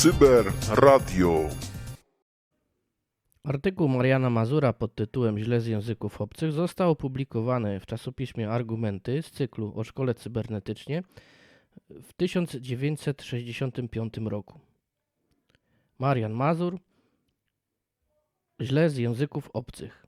Cyber Radio. Artykuł Mariana Mazura pod tytułem Źle z języków obcych został opublikowany w czasopiśmie Argumenty z cyklu o szkole cybernetycznie w 1965 roku. Marian Mazur Źle z języków obcych.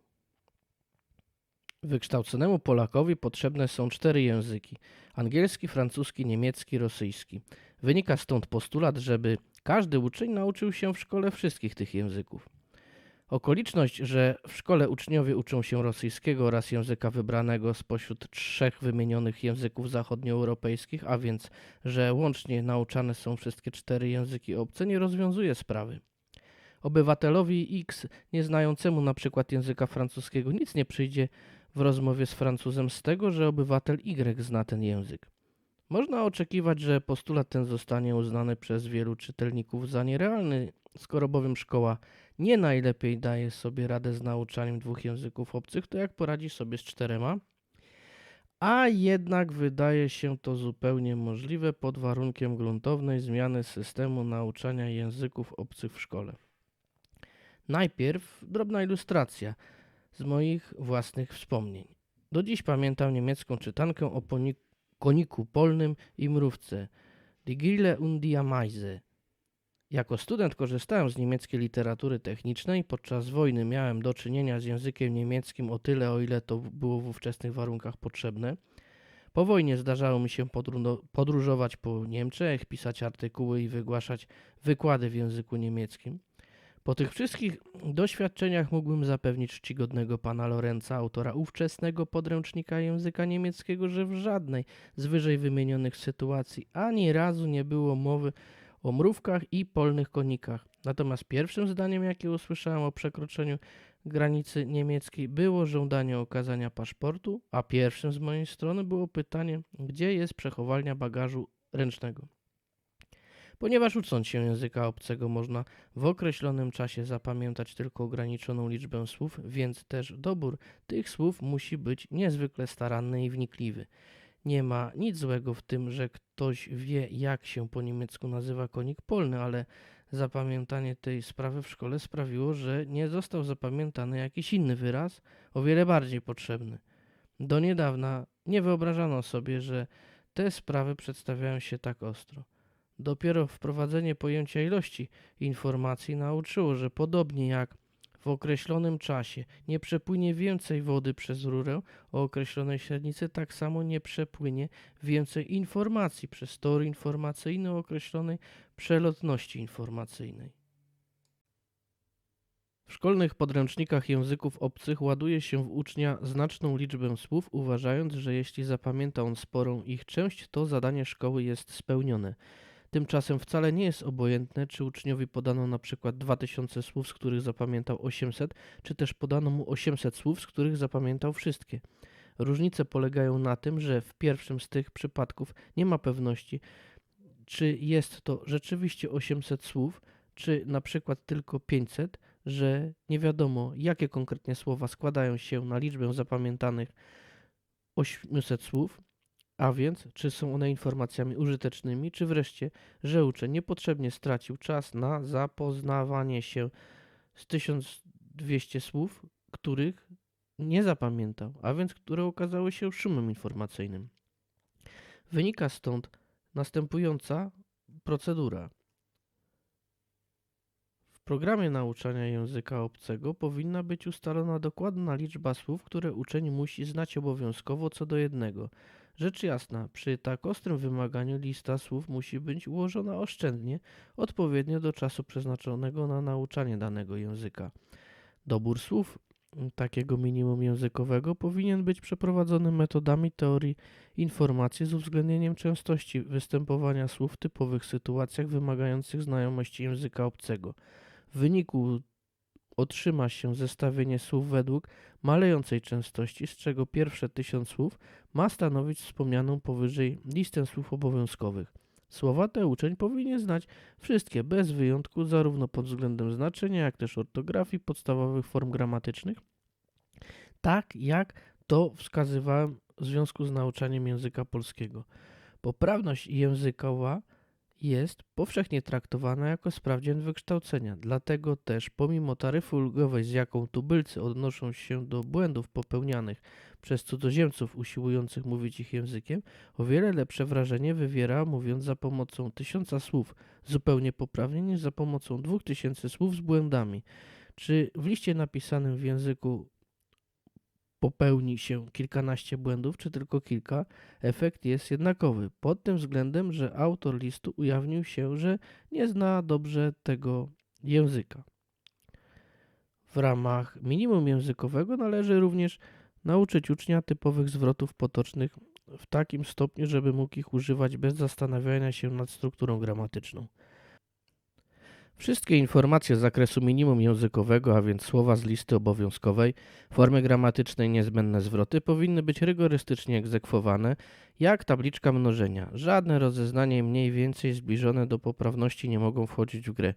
Wykształconemu Polakowi potrzebne są cztery języki: angielski, francuski, niemiecki, rosyjski. Wynika stąd postulat, żeby każdy uczeń nauczył się w szkole wszystkich tych języków. Okoliczność, że w szkole uczniowie uczą się rosyjskiego oraz języka wybranego spośród trzech wymienionych języków zachodnioeuropejskich, a więc, że łącznie nauczane są wszystkie cztery języki obce, nie rozwiązuje sprawy. Obywatelowi X, nie znającemu na przykład języka francuskiego, nic nie przyjdzie w rozmowie z Francuzem z tego, że obywatel Y zna ten język. Można oczekiwać, że postulat ten zostanie uznany przez wielu czytelników za nierealny, skoro bowiem szkoła nie najlepiej daje sobie radę z nauczaniem dwóch języków obcych, to jak poradzi sobie z czterema? A jednak wydaje się to zupełnie możliwe pod warunkiem gruntownej zmiany systemu nauczania języków obcych w szkole. Najpierw drobna ilustracja z moich własnych wspomnień. Do dziś pamiętam niemiecką czytankę o poni- koniku polnym i mrówce Die Grille und die Ameise. Jako student korzystałem z niemieckiej literatury technicznej. Podczas wojny miałem do czynienia z językiem niemieckim o tyle, o ile to było w ówczesnych warunkach potrzebne. Po wojnie zdarzało mi się podróżować po Niemczech, pisać artykuły i wygłaszać wykłady w języku niemieckim. Po tych wszystkich doświadczeniach mógłbym zapewnić czcigodnego pana Lorenza, autora ówczesnego podręcznika języka niemieckiego, że w żadnej z wyżej wymienionych sytuacji ani razu nie było mowy o mrówkach i polnych konikach. Natomiast pierwszym zdaniem, jakie usłyszałem o przekroczeniu granicy niemieckiej, było żądanie okazania paszportu, a pierwszym z mojej strony było pytanie, gdzie jest przechowalnia bagażu ręcznego. Ponieważ ucząc się języka obcego można w określonym czasie zapamiętać tylko ograniczoną liczbę słów, więc też dobór tych słów musi być niezwykle staranny i wnikliwy. Nie ma nic złego w tym, że ktoś wie, jak się po niemiecku nazywa konik polny, ale zapamiętanie tej sprawy w szkole sprawiło, że nie został zapamiętany jakiś inny wyraz, o wiele bardziej potrzebny. Do niedawna nie wyobrażano sobie, że te sprawy przedstawiają się tak ostro. Dopiero wprowadzenie pojęcia ilości informacji nauczyło, że podobnie jak w określonym czasie nie przepłynie więcej wody przez rurę o określonej średnicy, tak samo nie przepłynie więcej informacji przez tor informacyjny o określonej przelotności informacyjnej. W szkolnych podręcznikach języków obcych ładuje się w ucznia znaczną liczbę słów, uważając, że jeśli zapamięta on sporą ich część, to zadanie szkoły jest spełnione. Tymczasem wcale nie jest obojętne, czy uczniowi podano na przykład 2000 słów, z których zapamiętał 800, czy też podano mu 800 słów, z których zapamiętał wszystkie. Różnice polegają na tym, że w pierwszym z tych przypadków nie ma pewności, czy jest to rzeczywiście 800 słów, czy na przykład tylko 500, że nie wiadomo, jakie konkretnie słowa składają się na liczbę zapamiętanych 800 słów, a więc, czy są one informacjami użytecznymi, czy wreszcie, że uczeń niepotrzebnie stracił czas na zapoznawanie się z 1200 słów, których nie zapamiętał, a więc które okazały się szumem informacyjnym. Wynika stąd następująca procedura. W programie nauczania języka obcego powinna być ustalona dokładna liczba słów, które uczeń musi znać obowiązkowo co do jednego. Rzecz jasna, przy tak ostrym wymaganiu lista słów musi być ułożona oszczędnie, odpowiednio do czasu przeznaczonego na nauczanie danego języka. Dobór słów takiego minimum językowego powinien być przeprowadzony metodami teorii informacji z uwzględnieniem częstości występowania słów w typowych sytuacjach wymagających znajomości języka obcego. W wyniku otrzyma się zestawienie słów według malejącej częstości, z czego pierwsze tysiąc słów ma stanowić wspomnianą powyżej listę słów obowiązkowych. Słowa te uczeń powinien znać wszystkie, bez wyjątku, zarówno pod względem znaczenia, jak też ortografii, podstawowych form gramatycznych, tak jak to wskazywałem w związku z nauczaniem języka polskiego. Poprawność językowa jest powszechnie traktowana jako sprawdzian wykształcenia. Dlatego też, pomimo taryfy ulgowej, z jaką tubylcy odnoszą się do błędów popełnianych przez cudzoziemców usiłujących mówić ich językiem, o wiele lepsze wrażenie wywiera mówiąc za pomocą tysiąca słów zupełnie poprawnie niż za pomocą dwóch tysięcy słów z błędami. Czy w liście napisanym w języku popełni się kilkanaście błędów, czy tylko kilka, efekt jest jednakowy. Pod tym względem, że autor listu ujawnił się, że nie zna dobrze tego języka. W ramach minimum językowego należy również nauczyć ucznia typowych zwrotów potocznych w takim stopniu, żeby mógł ich używać bez zastanawiania się nad strukturą gramatyczną. Wszystkie informacje z zakresu minimum językowego, a więc słowa z listy obowiązkowej, formy gramatycznej niezbędne zwroty powinny być rygorystycznie egzekwowane, jak tabliczka mnożenia. Żadne rozeznanie mniej więcej zbliżone do poprawności nie mogą wchodzić w grę.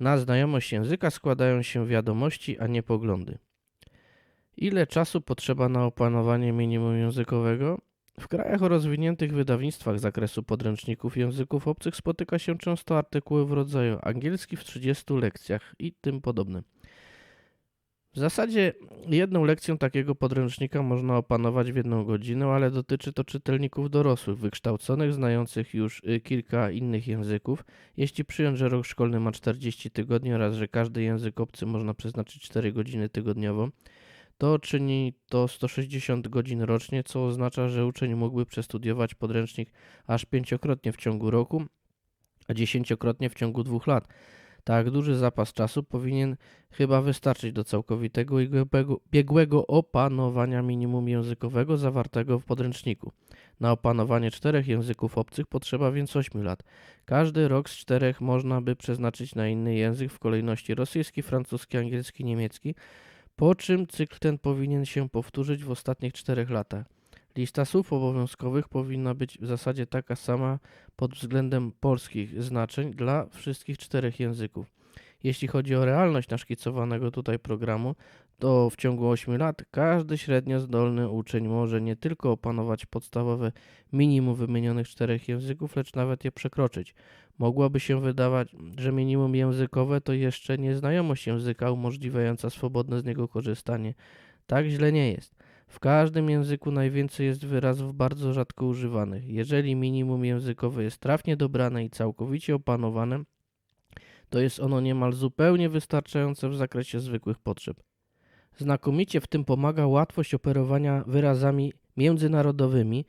Na znajomość języka składają się wiadomości, a nie poglądy. Ile czasu potrzeba na opanowanie minimum językowego? W krajach o rozwiniętych wydawnictwach zakresu podręczników języków obcych spotyka się często artykuły w rodzaju angielski w 30 lekcjach i tym podobne. W zasadzie jedną lekcję takiego podręcznika można opanować w jedną godzinę, ale dotyczy to czytelników dorosłych, wykształconych, znających już y, kilka innych języków. Jeśli przyjąć, że rok szkolny ma 40 tygodni oraz że każdy język obcy można przeznaczyć 4 godziny tygodniowo, to czyni to 160 godzin rocznie, co oznacza, że uczeń mógłby przestudiować podręcznik aż pięciokrotnie w ciągu roku, a dziesięciokrotnie w ciągu dwóch lat. Tak duży zapas czasu powinien chyba wystarczyć do całkowitego i biegłego, opanowania minimum językowego zawartego w podręczniku. Na opanowanie czterech języków obcych potrzeba więc 8 lat. Każdy rok z czterech można by przeznaczyć na inny język w kolejności rosyjski, francuski, angielski, niemiecki, po czym cykl ten powinien się powtórzyć w ostatnich czterech latach. Lista słów obowiązkowych powinna być w zasadzie taka sama pod względem polskich znaczeń dla wszystkich czterech języków. Jeśli chodzi o realność naszkicowanego tutaj programu, to w ciągu 8 lat każdy średnio zdolny uczeń może nie tylko opanować podstawowe minimum wymienionych czterech języków, lecz nawet je przekroczyć. Mogłoby się wydawać, że minimum językowe to jeszcze nieznajomość języka umożliwiająca swobodne z niego korzystanie. Tak źle nie jest. W każdym języku najwięcej jest wyrazów bardzo rzadko używanych. Jeżeli minimum językowe jest trafnie dobrane i całkowicie opanowane, to jest ono niemal zupełnie wystarczające w zakresie zwykłych potrzeb. Znakomicie w tym pomaga łatwość operowania wyrazami międzynarodowymi,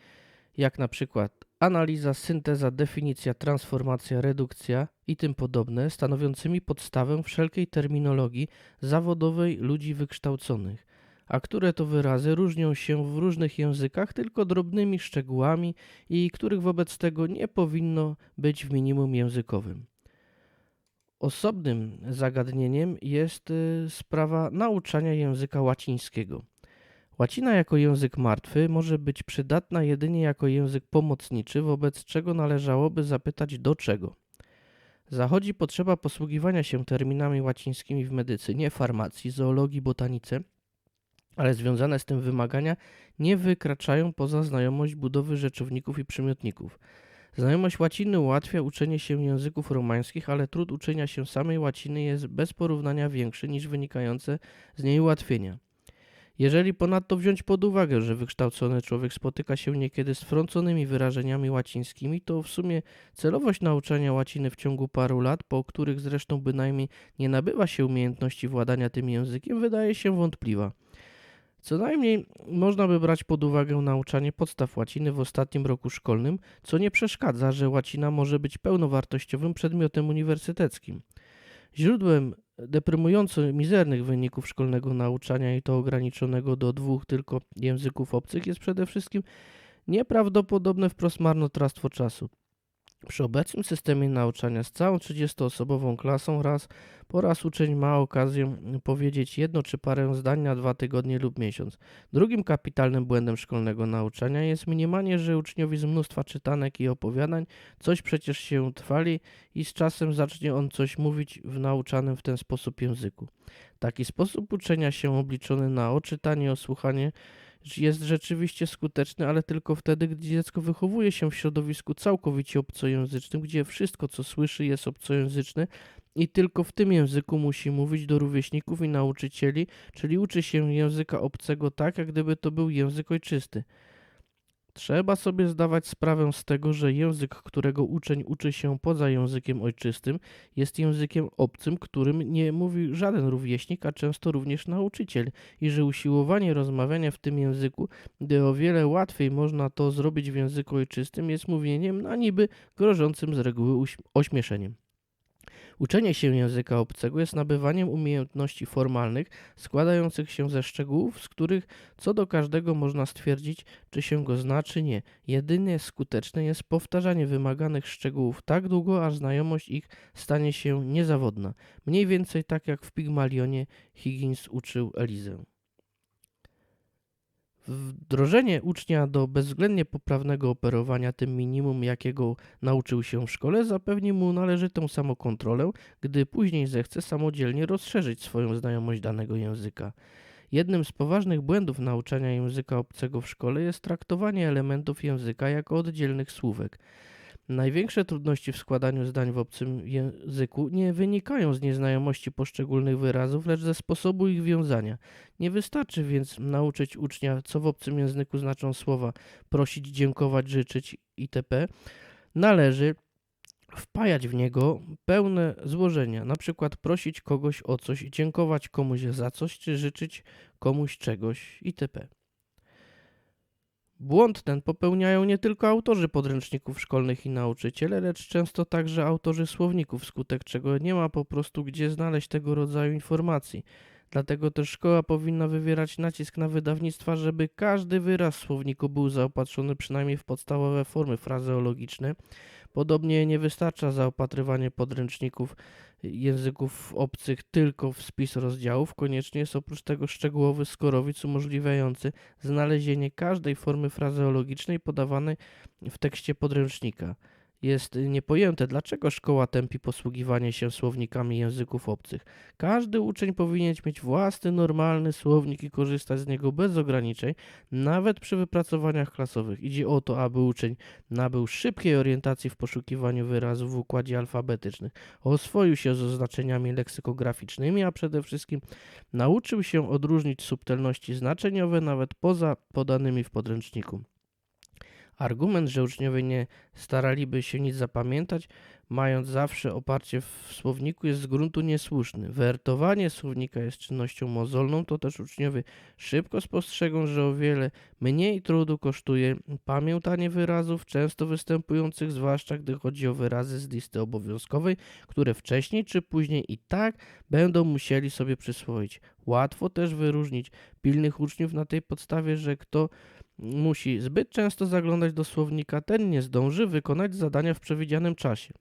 jak na przykład analiza, synteza, definicja, transformacja, redukcja i tym podobne, stanowiącymi podstawę wszelkiej terminologii zawodowej ludzi wykształconych, a które to wyrazy różnią się w różnych językach tylko drobnymi szczegółami i których wobec tego nie powinno być w minimum językowym. Osobnym zagadnieniem jest y, sprawa nauczania języka łacińskiego. Łacina jako język martwy może być przydatna jedynie jako język pomocniczy, wobec czego należałoby zapytać do czego. Zachodzi potrzeba posługiwania się terminami łacińskimi w medycynie, farmacji, zoologii, botanice, ale związane z tym wymagania nie wykraczają poza znajomość budowy rzeczowników i przymiotników. Znajomość łaciny ułatwia uczenie się języków romańskich, ale trud uczenia się samej łaciny jest bez porównania większy niż wynikające z niej ułatwienia. Jeżeli ponadto wziąć pod uwagę, że wykształcony człowiek spotyka się niekiedy z frąconymi wyrażeniami łacińskimi, to w sumie celowość nauczania łaciny w ciągu paru lat, po których zresztą bynajmniej nie nabywa się umiejętności władania tym językiem, wydaje się wątpliwa. Co najmniej można by brać pod uwagę nauczanie podstaw łaciny w ostatnim roku szkolnym, co nie przeszkadza, że łacina może być pełnowartościowym przedmiotem uniwersyteckim. Źródłem deprymująco mizernych wyników szkolnego nauczania i to ograniczonego do dwóch tylko języków obcych jest przede wszystkim nieprawdopodobne wprost marnotrawstwo czasu. Przy obecnym systemie nauczania z całą 30-osobową klasą raz po raz uczeń ma okazję powiedzieć jedno czy parę zdań na dwa tygodnie lub miesiąc. Drugim kapitalnym błędem szkolnego nauczania jest mniemanie, że uczniowi z mnóstwa czytanek i opowiadań coś przecież się trwali i z czasem zacznie on coś mówić w nauczanym w ten sposób języku. Taki sposób uczenia się obliczony na oczytanie osłuchanie jest rzeczywiście skuteczny, ale tylko wtedy, gdy dziecko wychowuje się w środowisku całkowicie obcojęzycznym, gdzie wszystko, co słyszy, jest obcojęzyczne i tylko w tym języku musi mówić do rówieśników i nauczycieli, czyli uczy się języka obcego tak, jak gdyby to był język ojczysty. Trzeba sobie zdawać sprawę z tego, że język, którego uczeń uczy się poza językiem ojczystym, jest językiem obcym, którym nie mówi żaden rówieśnik, a często również nauczyciel, i że usiłowanie rozmawiania w tym języku, gdy o wiele łatwiej można to zrobić w języku ojczystym, jest mówieniem na niby grożącym z reguły ośmieszeniem. Uczenie się języka obcego jest nabywaniem umiejętności formalnych składających się ze szczegółów, z których co do każdego można stwierdzić, czy się go zna, czy nie. Jedynie skuteczne jest powtarzanie wymaganych szczegółów tak długo, aż znajomość ich stanie się niezawodna. Mniej więcej tak jak w Pigmalionie Higgins uczył Elizę. Wdrożenie ucznia do bezwzględnie poprawnego operowania tym minimum, jakiego nauczył się w szkole, zapewni mu należytą samokontrolę, gdy później zechce samodzielnie rozszerzyć swoją znajomość danego języka. Jednym z poważnych błędów nauczania języka obcego w szkole jest traktowanie elementów języka jako oddzielnych słówek. Największe trudności w składaniu zdań w obcym języku nie wynikają z nieznajomości poszczególnych wyrazów, lecz ze sposobu ich wiązania. Nie wystarczy więc nauczyć ucznia, co w obcym języku znaczą słowa prosić, dziękować, życzyć itp. Należy wpajać w niego pełne złożenia, na przykład prosić kogoś o coś, dziękować komuś za coś, czy życzyć komuś czegoś itp. Błąd ten popełniają nie tylko autorzy podręczników szkolnych i nauczyciele, lecz często także autorzy słowników, wskutek czego nie ma po prostu gdzie znaleźć tego rodzaju informacji. Dlatego też szkoła powinna wywierać nacisk na wydawnictwa, żeby każdy wyraz w słowniku był zaopatrzony przynajmniej w podstawowe formy frazeologiczne. Podobnie nie wystarcza zaopatrywanie podręczników języków obcych tylko w spis rozdziałów. Koniecznie jest oprócz tego szczegółowy skorowic umożliwiający znalezienie każdej formy frazeologicznej podawanej w tekście podręcznika jest niepojęte, dlaczego szkoła tępi posługiwanie się słownikami języków obcych. Każdy uczeń powinien mieć własny, normalny słownik i korzystać z niego bez ograniczeń, nawet przy wypracowaniach klasowych. Idzie o to, aby uczeń nabył szybkiej orientacji w poszukiwaniu wyrazów w układzie alfabetycznym, oswoił się z oznaczeniami leksykograficznymi, a przede wszystkim nauczył się odróżnić subtelności znaczeniowe nawet poza podanymi w podręczniku. Argument, że uczniowie nie staraliby się nic zapamiętać, mając zawsze oparcie w słowniku, jest z gruntu niesłuszny. Wertowanie słownika jest czynnością mozolną, to też uczniowie szybko spostrzegą, że o wiele mniej trudu kosztuje pamiętanie wyrazów, często występujących, zwłaszcza gdy chodzi o wyrazy z listy obowiązkowej, które wcześniej czy później i tak będą musieli sobie przyswoić. Łatwo też wyróżnić pilnych uczniów na tej podstawie, że kto musi zbyt często zaglądać do słownika, ten nie zdąży wykonać zadania w przewidzianym czasie.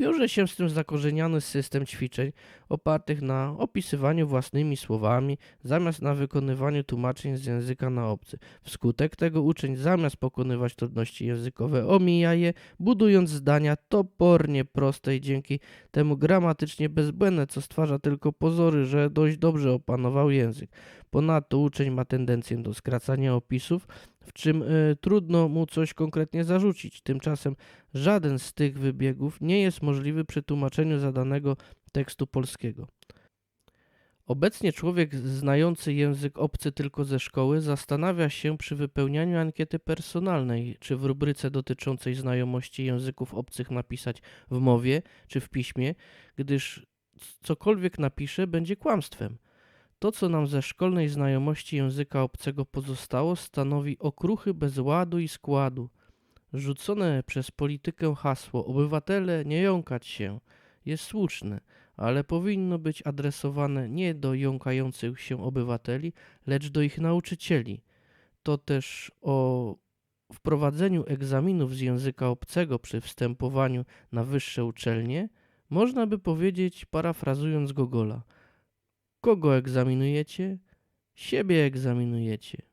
Wiąże się z tym zakorzeniony system ćwiczeń opartych na opisywaniu własnymi słowami, zamiast na wykonywaniu tłumaczeń z języka na obcy. Wskutek tego uczeń zamiast pokonywać trudności językowe omija je, budując zdania topornie proste i dzięki temu gramatycznie bezbłędne, co stwarza tylko pozory, że dość dobrze opanował język. Ponadto uczeń ma tendencję do skracania opisów, w czym y, trudno mu coś konkretnie zarzucić. Tymczasem żaden z tych wybiegów nie jest możliwy przy tłumaczeniu zadanego tekstu polskiego. Obecnie człowiek znający język obcy tylko ze szkoły zastanawia się przy wypełnianiu ankiety personalnej, czy w rubryce dotyczącej znajomości języków obcych napisać w mowie czy w piśmie, gdyż cokolwiek napisze będzie kłamstwem. To, co nam ze szkolnej znajomości języka obcego pozostało, stanowi okruchy bez ładu i składu. Rzucone przez politykę hasło obywatele nie jąkać się jest słuszne, ale powinno być adresowane nie do jąkających się obywateli, lecz do ich nauczycieli. To też o wprowadzeniu egzaminów z języka obcego przy wstępowaniu na wyższe uczelnie można by powiedzieć, parafrazując Gogola – Kogo egzaminujecie? Siebie egzaminujecie.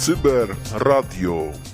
Cyber Radio.